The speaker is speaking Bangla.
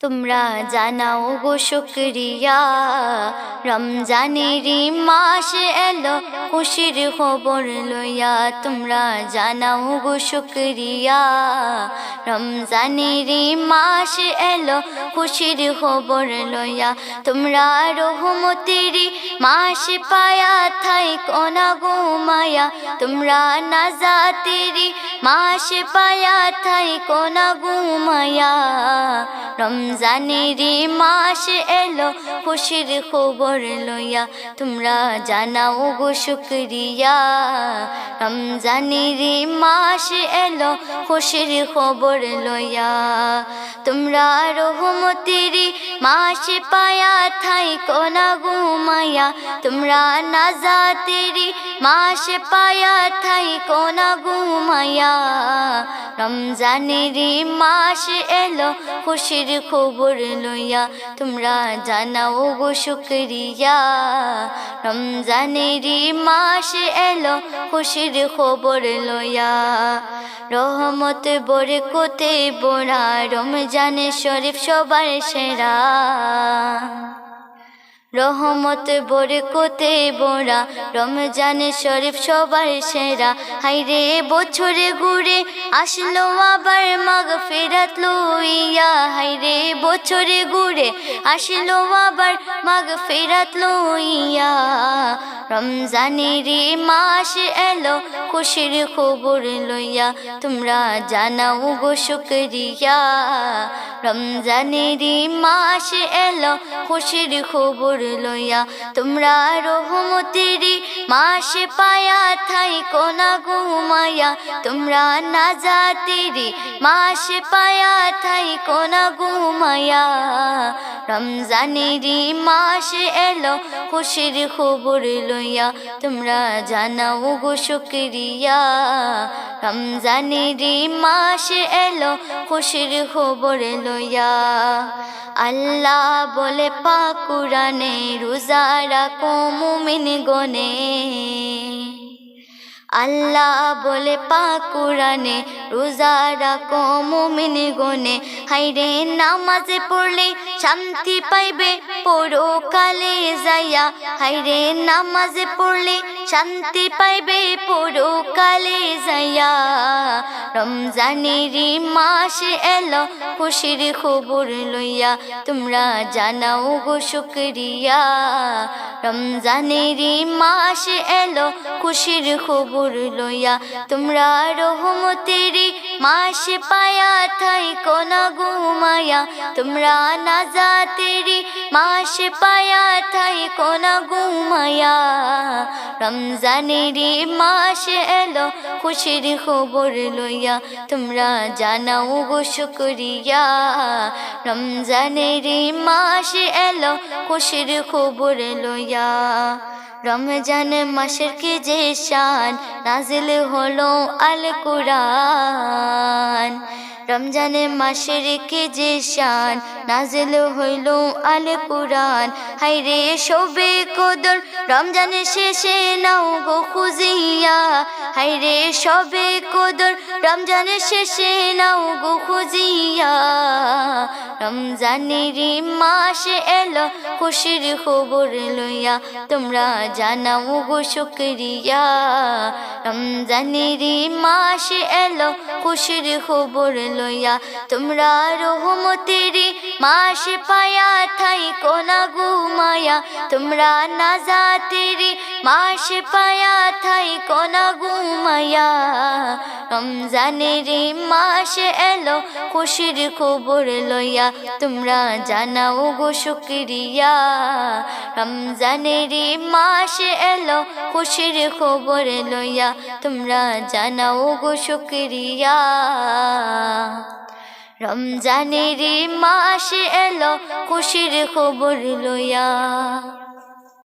তোমরা জানাও গো শুক্রিয়া। রমজানের মাস এলো, খুশির খবর লইয়া তোমরা জানাও গো শুক্রিয়া। রমজানের মাস এলো, খুশির খবর লইয়া তোমরা রহমতের মাস পায়া থাই কোনা গো মায়া। তোমরা নাজাতের মাস পায়া থাই কোনা গো মায়া। রমজানের মাস এলো, খুশির খবর লইয়া তোমরা জানাও গো শুক্রিয়া। রমজানের মাস এলো, খুশির খবর লইয়া তোমরা রহমতের মাস পায়া থাই কোনা ঘুমায়া তোমরা নাজাতের মাস পায়া থাই কোনা ঘুমায়া রমজানের মাস এলো, খুশির খবর লইয়া তোমরা জানাও গো শুক্রিয়া। রমজানের মাস এলো খুশির খবর লইয়া। রহমত বরে কোতে বোরা রমজানে শরীফ সবার সেরা। রহমত বরে কোতে বোরা রমজানে শরীফ সবার সেরা। হাইরে বছরে ঘুরে আসলো আবার মাগ ফেরাত লইয়া। হাইরে বছরে ঘুরে আসলো আবার মাগ ফেরাত লইয়া। রমজানের মাস এলো, খুশির খবর লইয়া। তোমরা জানাও গো শুক্রিয়া। রমজানের মাস এলো, খুশির খবর লইয়া, তোমরা রহমতের মাসে পায়া থাই কোনা ঘুমায়া তোমরা না নাজাতের মাসে পায়া থাই কোনা ঘুমায়া রমজানের মাস এলো, খুশির খবর লইয়া তোমরা জানাও গো শুক্রিয়া। রমজানের মাস এলো, খুশির খবর লইয়া। আল্লাহ বলে পাকুরানে রোজা রাখো মুমিন গনে। আল্লাহ বলে পাকুরানে রোজা রাখো মুমিন গনে। হাইরে নামাজে পড়লে শান্তি পাইবে পড়ো কালে যাইয়া। হাইরে নামাজে পড়লে শান্তি পাইবে পুরো কালে যাইয়া। রমজানের মাস এলো, খুশির খবর লইয়া। তোমরা জানাও গো শুক্রিয়া। রমজানের মাস এলো, খুশির খবর লইয়া। তোমরা রহমতের মাস পায়া থাই কোনা ঘুমায়া। তোমরা না নাজাতের মাস পায়া থাই কোনা ঘুমায়া। রমজানের মাস এলো, খুশির খবর লইয়া। তোমরা জানাও গো শুক্রিয়া। রমজানের মাস এলো, খুশির খবর লইয়া। রমজান মাসের কি যে শান, নাজিল হলো আল কুরআন রমজানে মাসের কি যে শান নাজিল হইল আল কুরআন। হাইরে শোবে কদর, রমজানের শেষে নাও গো খুঁজিয়া। হাইরে সবে কদর, রমজানের শেষে নাও গো খুঁজিয়া। রমজানের মাস এলো খুশির খবর লইয়া, তোমরা জানাও গো শুক্রিয়া। রমজানের মাস এলো খুশির খবর লইয়া তোমরা রহমতের মাস পায়া থাই কোনা ঘুমায়া। তোমরা নাজাতের মাস পায়া থাই কোনা ঘুমায়া। রমজানের মাস এলো, খুশির খবর লইয়া তোমরা জানাও গো শুক্রিয়া। রমজানের মাস এলো, খুশির খবর লইয়া তোমরা জানাও গো শুক্রিয়া। রমজানের মাস এলো, খুশির খবর লইয়া।